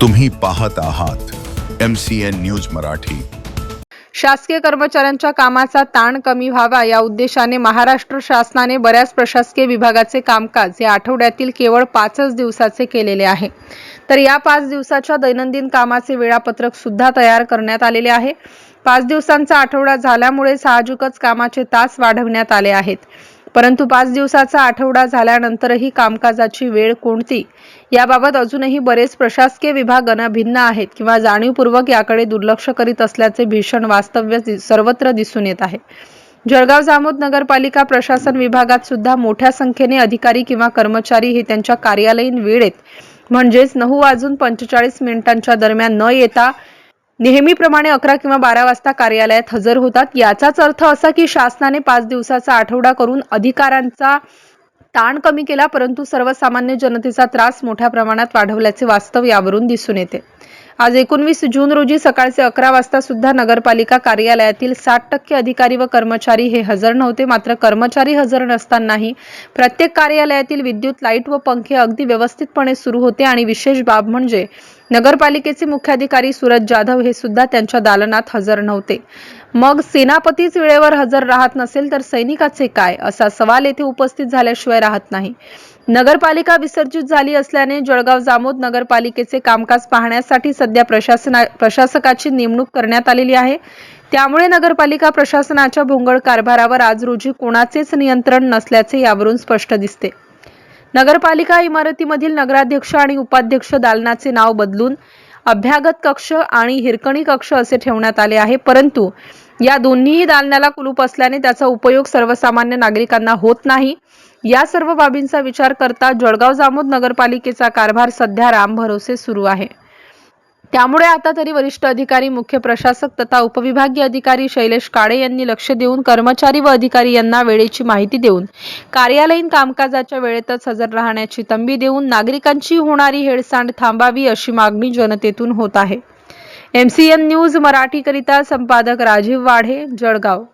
तुम्ही पाहत आहात M C N news Marathi. शासकीय कर्मचाऱ्यांच्या कामाचा ताण कमी व्हावा या उद्देशाने महाराष्ट्र शासनाने बऱ्याच प्रशासकीय विभागाचे कामकाज या आठवड्यातील केवळ पाचच दिवसाचे केलेले आहे. तर या पाच दिवसाच्या दैनंदिन कामाचे वेळापत्रक सुद्धा तयार करण्यात आलेले आहे. पाच दिवसांचा आठवडा झाल्यामुळे साहजिकच कामाचे तास वाढवण्यात आले आहेत. परंतु पाच दिवसाचा आठवडा झाल्यानंतरही कामकाजाची वेळ कोणती? याबाबत अजूनही बरेच प्रशासकीय विभाग भिन्न आहेत किंवा जाणीवपूर्वक याकडे दुर्लक्ष करीत असल्याचे भीषण वास्तव्य दि- सर्वत्र दिसून येत आहे. जळगाव जामोद नगरपालिका प्रशासन विभागात सुद्धा मोठ्या संख्येने अधिकारी किंवा कर्मचारी हे त्यांच्या कार्यालयीन वेळेत म्हणजेच नऊ वाजून पंचेचाळीस मिनिटांच्या दरम्यान न येता नेहमीप्रमाणे अकरा किंवा बारा वाजता कार्यालयात हजर होतात. याचाच अर्थ असा की शासनाने पाच दिवसाचा आठवडा करून अधिकाऱ्यांचा ताण कमी केला परंतु सर्वसामान्य जनतेचा त्रास मोठ्या प्रमाणात वाढवल्याचे वास्तव यावरून दिसून येते. आज एकोणवीस जून रोजी सकाळचे अकरा वाजता सुद्धा नगरपालिका कार्यालयातील साठ टक्के अधिकारी व कर्मचारी हे हजर नव्हते. मात्र कर्मचारी हजर नसतानाही प्रत्येक कार्यालयातील विद्युत लाइट व पंखे अगदी व्यवस्थितपणे सुरू होते आणि विशेष बाब म्हणजे नगरपालिकेचे मुख्याधिकारी सूरज जाधव हे सुद्धा त्यांच्या दालनात हजर नव्हते. मग सेनापतीच वेळेवर हजर राहत नसेल तर सैनिकाचे काय? असा सवाल येथे उपस्थित झाल्याशिवाय राहत नाही. नगरपालिका विसर्जित झाली असल्याने जळगाव जामोद नगरपालिकेचे कामकाज पाहण्यासाठी सध्या प्रशासना प्रशासकाची नेमणूक करण्यात आलेली आहे. त्यामुळे नगरपालिका प्रशासनाच्या भोंगळ कारभारावर आज रोजी कोणाचेच नियंत्रण नसल्याचे यावरून स्पष्ट दिसते. नगरपालिका इमारतीमधील नगराध्यक्ष आणि उपाध्यक्ष दालनाचे नाव बदलून अभ्यागत कक्ष आणि हिरकणी कक्ष असे ठेवण्यात आले आहे. परंतु या दोन्हीही दालनाला कुलूप असल्याने त्याचा उपयोग सर्वसामान्य नागरिकांना होत नाही. या सर्व बाबींचा विचार करता जळगाव जामोद नगरपालिकेचा कारभार सध्या रामभरोसे सुरू आहे. त्यामुळे आता तरी वरिष्ठ अधिकारी मुख्य प्रशासक तथा उपविभागीय अधिकारी शैलेश काळे यांनी लक्ष देऊन कर्मचारी व अधिकारी यांना वेळेची माहिती देऊन कार्यालयीन कामकाजाच्या वेळेतच हजर राहण्याची तंबी देऊन नागरिकांची होणारी हेळसांड थांबावी अशी मागणी जनतेतून होत आहे. एमसीएन न्यूज मराठीकरिता संपादक राजीव वाढे जळगाव.